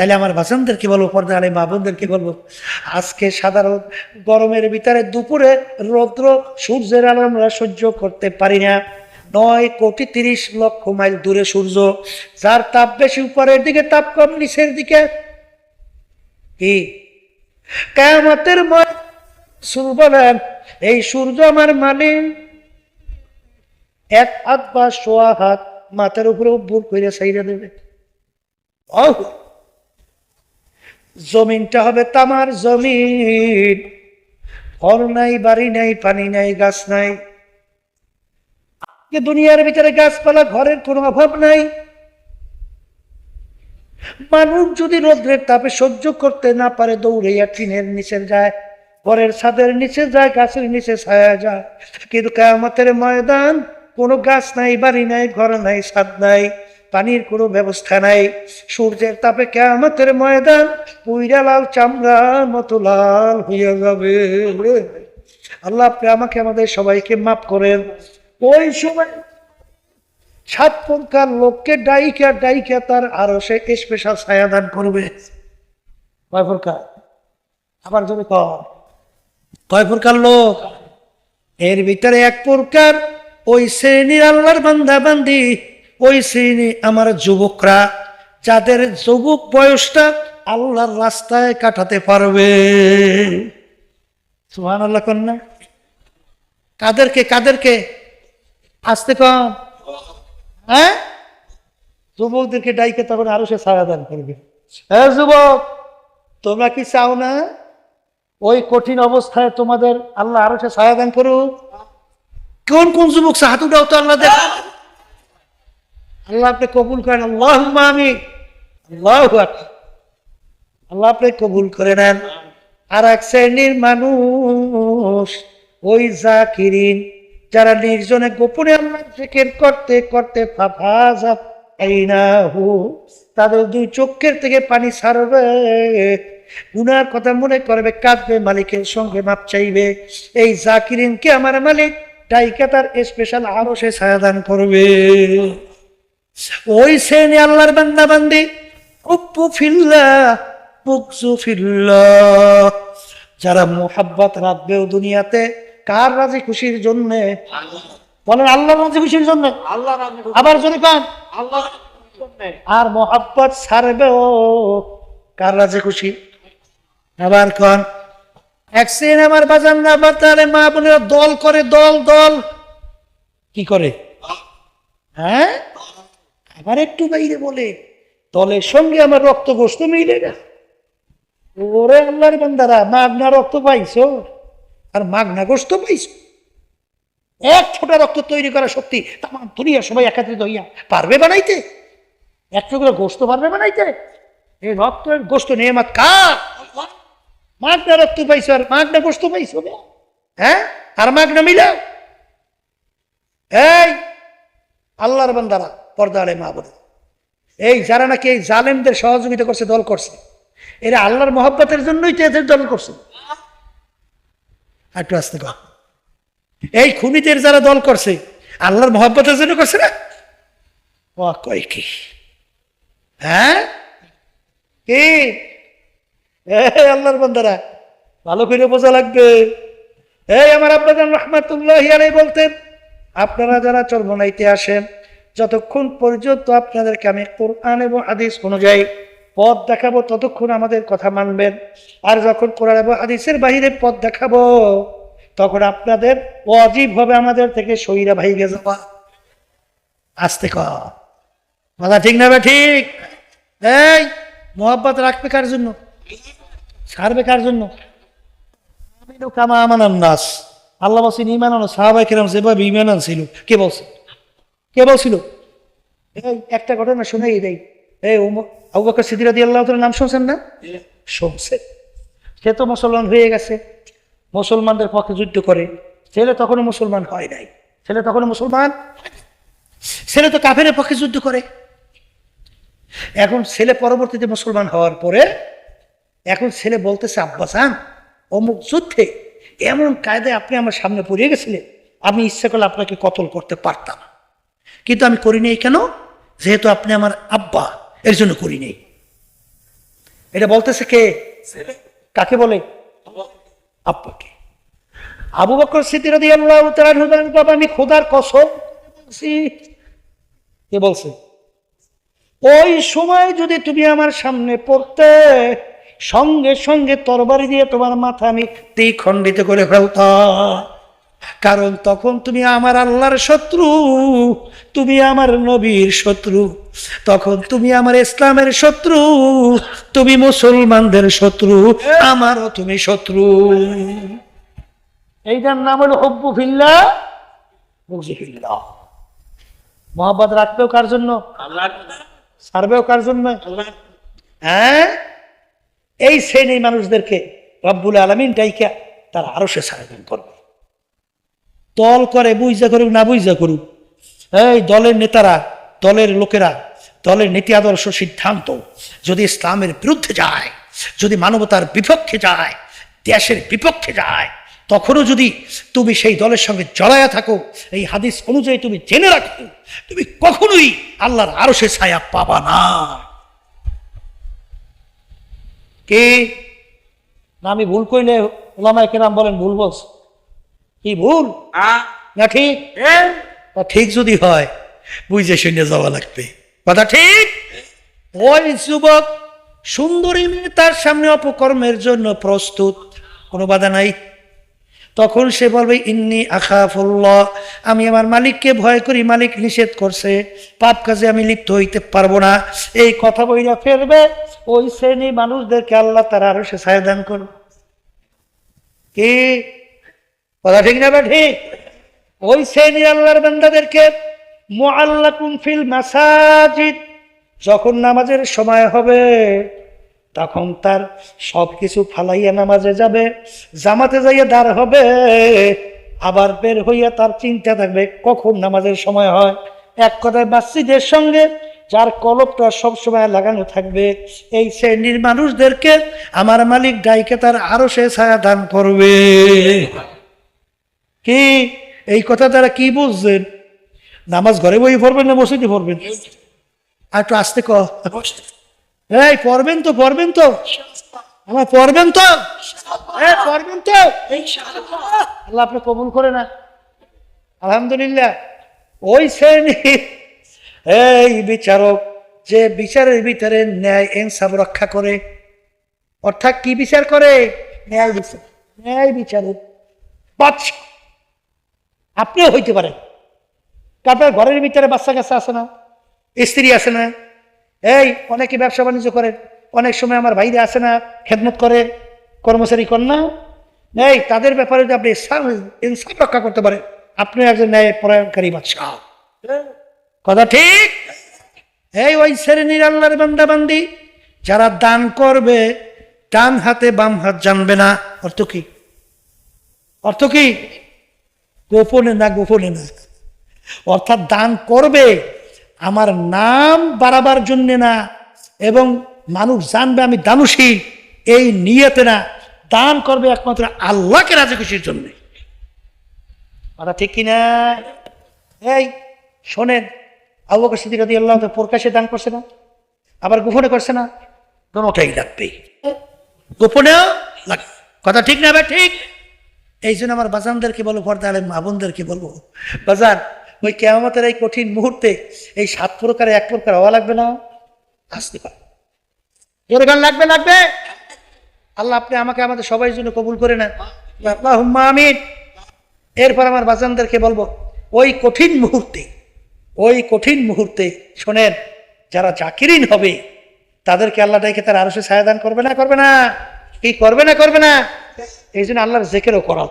তাইলে আমার বাসনদেরকে বলব পর্দা আলে মা বোনদেরকে বলব, আজকে সাধারণ গরমের ভিতরে দুপুরে রৌদ্র, সূর্যের আলো আমরা সহ্য করতে পারি না। নয় কোটি তিরিশ লক্ষ মাইল দূরে সূর্য, যার তাপ বেশি উপরের দিকে, তাপ কম নিচের দিকে। কি? সূর্য বলেন, এই সূর্য আমার মালিক। এক হাত বা সোয়া হাত মাথার উপরে বুর করে সাইরা দেবে। অহ! জমিনটা হবে তামার জমিন। ঘর নাই, বাড়ি নাই, পানি নাই, গাছ নাই। দুনিয়ার ভিতরে গাছপালা, ঘরের কোনো অভাব নাই। মানুষ যদি রোদ্রের তাপে সহ্য করতে না পারে, দৌড়াইয়া টিনের নিচে যায়, ঘরের ছাদের নিচে যায়, গাছের নিচে ছায়া যায়। কিন্তু কেয়ামতের ময়দান, কোনো গাছ নাই, বাড়ি নাই, ঘর নাই, ছাদ নাই। পানির কোনো ব্যবস্থা নাই। সূর্যের তাপে কেয়ামতের ময়দান পুইরা লাল চামড়ার মতো লাল হইয়া যাবে। আল্লাহ আপনি আমাকে, আমাদের সবাইকে মাফ করেন। ওই সময় সাত প্রকার লোককে ডাইকা ডাইকা তার আরও সে স্পেশাল ছায়া দান করবে। কয় প্রকার? আবার কর কয় প্রকার লোক? এর ভিতরে এক প্রকার, ওই শ্রেণির আল্লাহর বান্দা বান্দি ওই শ্রেণি আমার যুবকরা, যাদের যুবক বয়সটা আল্লাহর রাস্তায় কাটাতে পারবে। সুহান আল্লাহ কন্যা কাদেরকে কাদেরকে? আসতে কম। হ্যাঁ? যুবকদেরকে ডাইকে তখন আরও সে ছায়া দান করবে। হ্যাঁ যুবক, তোমরা কি চাও না? ওই কঠিন অবস্থায় তোমাদের আল্লাহ আরও সে ছায়া দান করুক। কোন কোন যুবক হাত উঠাও তো আল্লাহ দেখ। আল্লাহ আপনি কবুল করেন। আল্লাহ আমি আল্লাহ আল্লাহ আপনি কবুল করে নেন। আর এক শ্রেণির মানুষ, ওই জাকিরিন, যারা নির্জনে গোপনে আল্লাহ জিকির করতে করতে ফাফা হু তাদের দুই চোখের থেকে পানি ছাড়বে। গুনার কথা মনে করবে, কাঁদবে, মালিকের সঙ্গে মাপ চাইবে। এই জাকিরিনকে আমার মালিক, ডাইকা তার স্পেশাল আরও সে ছায়াদান করবে। ওই শ্রেণি আল্লাহর বান্দা বান্দি উপ্পু ফিল্লা পুকসু ফিল্লা যারা মোহাব্বত রাখবেও দুনিয়াতে কার রাজি খুশির জন্য? বলেন আল্লাহ রাজি খুশির জন্য? আল্লাহ আবার যদি পান? আল্লাহ আর মোহাব্বত ছাড়বেও কার রাজি খুশি? আবার কন। এক আমার বাজার না আবার তাহলে মা বোনেরা দল করে দল দল। কি করে? হ্যাঁ? আবার একটু বাইরে বলে দলের সঙ্গে আমার রক্ত গোস্ত মিলে গেছে ওরে আল্লাহর বান্দারা, মাগনা রক্ত পাইছো? আর মাগনা গোস্ত পাইছো? এক ফোঁটা রক্ত তৈরি করা শক্তি তামাম দুনিয়া সবাই একাত্রিত হইয়া পারবে বানাইতে? এক টুকরো গোস্ত পারবে বানাইতে? এই রক্ত গোস্ত নিয়ামত কার? মাগনা রক্ত পাইছো আর মাগনা গোস্ত পাইছো? হ্যাঁ? আর মাগনা মিলা? এই, আল্লাহর বান্দারা পর্দা আলে মা এই যারা নাকি এই জালেমদের সহযোগিতা করছে, দল করছে, এরা আল্লাহর মহব্বতের জন্যই তো এদের দল করছে। একটু আসতে এই খুনিদের যারা দল করছে, আল্লাহর মহব্বতের জন্য করছে না? ও, কয় কি? হ্যাঁ? কি? আল্লাহর বান্দারা, ভালো করে বোঝা লাগবে। এই আমার আব্বাজান রহমাতুল্লাহ বলতেন, আপনারা যারা চর্মনাইতে আসেন যতক্ষণ পর্যন্ত আপনাদেরকে আমি কোরআন এবং হাদিস অনুযায়ী পথ দেখাবো, ততক্ষণ আমাদের কথা মানবেন। আর যখন কোরআন এবং হাদিসের বাহিরে পথ দেখাবো, তখন আপনাদের অজীব হবে আমাদের থেকে সইরা ভাইগে যাওয়া। আসতে কথা ঠিক না ঠিক? এই, মোহাব্বত রাখবে কার জন্য? ছাড়বে কার জন্য? কামা নাস। আল্লাহ বলছেন ইমান আনো সাহাবাই কিরাম যেভাবে ইমান আনছিল, কে বলছে? কে বলছিল? একটা ঘটনা শুনেই দেই। এই আবু বকর সিদ্দিক রাদিয়াল্লাহু আল্লাহ নাম শুনছেন না? শুনছেন সে তো মুসলমান হয়ে গেছে মুসলমানদের পক্ষে যুদ্ধ করে। ছেলে তখনও মুসলমান হয় নাই। ছেলে তখনও মুসলমান ছেলে তো কাফের পক্ষে যুদ্ধ করে। এখন ছেলে পরবর্তীতে মুসলমান হওয়ার পরে এখন ছেলে বলতেছে আব্বাসান অমুক যুদ্ধে এমন কায়দায় আপনি আমার সামনে পড়িয়ে গেছিলেন। আমি ইচ্ছা করলে আপনাকে কতল করতে পারতাম। কিন্তু আমি করি নাই কেন? যেহেতু আপনি আমার আব্বা, এর জন্য করি নাই। এটা বলতেছে কে? কাকে বলে? আব্বাকে। আবু বকর বাবা, আমি খোদার কসম কে বলছে? ওই সময় যদি তুমি আমার সামনে পড়তে, সঙ্গে সঙ্গে তরবারি দিয়ে তোমার মাথা আমি দ্বিখণ্ডিত করে ফেলতাম। কারণ তখন তুমি আমার আল্লাহর শত্রু, তুমি আমার নবীর শত্রু। তখন তুমি আমার ইসলামের শত্রু, তুমি মুসলমানদের শত্রু, আমারও তুমি শত্রু। এইটার নাম হলো হব্বু ফিল্লা মোহাম্মদ রাখবেও কার জন্য? সারবেও কার জন্য? হ্যাঁ? এই শ্রেণির মানুষদেরকে রব্বুল আলমিন ডাইকা তার আরও সে সারাদিন করবে। দল করে বুঝা করুক, না বুঝা করুক। এই দলের নেতারা, দলের লোকেরা, দলের নীতি আদর্শ সিদ্ধান্ত যদি ইসলামের বিরুদ্ধে যায়, যদি মানবতার বিপক্ষে যায়, দেশের বিপক্ষে যায়, তখনও যদি তুমি সেই দলের সঙ্গে জড়ায়া থাকো, এই হাদিস অনুযায়ী তুমি জেনে রাখো, তুমি কখনোই আল্লাহর আরও সে ছায়া পাবা না। কে? না, আমি ভুল কইলে ওলামায় কেরাম বলেন, ভুল বলছ। কি ভুল? না ঠিক? ঠিক যদি হয় বুঝে শুনে যাওয়া লাগবে। কথা ঠিক? ওই যুবক সুন্দরী মেয়ে তার সামনে অপকর্মের জন্য প্রস্তুত। কোনো বাধা নাই। তখন সে বলবে ইন্নি আখাফুল্লাহ আমি আমার মালিককে ভয় করি মালিক নিষেধ করছে। পাপ কাজে আমি লিপ্ত হইতে পারব না। এই কথা বইরা ফেলবে ওই শ্রেণি মানুষদেরকে আল্লাহ তারা আরও সে ছায়া দান করবে। কি? কথা ঠিক না ঠিক? ওই শ্রেণির আল্লাহর বান্দাদেরকে ফিল মাসাজিদ, যখন নামাজের সময় হবে, তখন তার সব কিছু ফালাইয়া নামাজে যাবে, জামাতে যাইয়া দাঁড় হবে, আবার বের হইয়া তার চিন্তা থাকবে, কখন নামাজের সময় হয়? এক কথায় মসজিদের সঙ্গে যার কলপটা সবসময় লাগানো থাকবে, এই শ্রেণির মানুষদেরকে আমার মালিক ডাইকে তার আরও সে ছায়া দান করবে। কি? এই কথা তারা কি বুঝছেন? নামাজ ঘরে বই পড়বেন না মসজিদে পড়বেন? আর একটু আসতে ক এই, পড়বেন তো পড়বেন তো। আমার পড়বেন তো। পড়বেন তো। আল্লাহ আপনি কবুল করে না। আলহামদুলিল্লাহ। ওই শ্রেণি। এই বিচারক যে বিচারের ভিতরে ন্যায় ইনসাফ রক্ষা করে। অর্থাৎ কি বিচার করে? ন্যায় বিচার। ন্যায় বিচারক বাদশা আপনিও হইতে পারেন। তারপরে ঘরের ভিতরে বাচ্চা কাচ্চা আছে না, স্ত্রী আছে না। এই, অনেকে ব্যবসা বাণিজ্য করে, অনেক সময় আমার ভাইরা আসে না, খেদমত করে, কর্মচারী কন্যা। এই, তাদের ব্যাপারে যদি আপনি ইনসাফ- রক্ষা করতে পারেন আপনি একজন ন্যায় পরায়ণকারী বাদশাহ। কথা ঠিক? এই, ওই শ্রেণির আল্লাহর বান্দা বান্দি যারা দান করবে, ডান হাতে বাম হাত জানবে না। অর্থ কি? অর্থ কি? গোপনে না গোপনে না। অর্থাৎ দান করবে, আমার নাম বাড়াবার জন্যে না, এবং মানুষ জানবে আমি দানুশীল এই নিয়তে না। দান করবে একমাত্র আল্লাহকে রাজি খুশির জন্য। কথা ঠিক কিনা? এই, শোনেন, আবু সিদ্দিক আল্লাহ প্রকাশ্যে দান করছে না, আবার গোপনে করছে না, দোনোটাই লাগবে গোপনেও লাগবে। কথা ঠিক না ভাই? ঠিক। এই জন্য আমার বাজানদেরকে বলব পর্দা আলেম মাবনদেরকে বলব, বাজান, ওই কেয়ামতের এই কঠিন মুহূর্তে এই সাত প্রকারে এক প্রকার হওয়া লাগবে না? আসতে পারে। জোরে গান লাগবে লাগবে? আল্লাহ আপনি আমাকে আমাদের সবাই জন্য কবুল করে নেন। আল্লাহুম্মা আমিন। এরপর আমার বাজানদেরকে বলব, ওই কঠিন মুহূর্তে, ওই কঠিন মুহূর্তে, শোনেন, যারা জাকিরিন হবে, তাদেরকে আল্লাহ ডাইকে তার আরও সে ছায়া করবে না করবে না? কি করবে না করবে না? এই জন্য আল্লাহর জেকেরও করা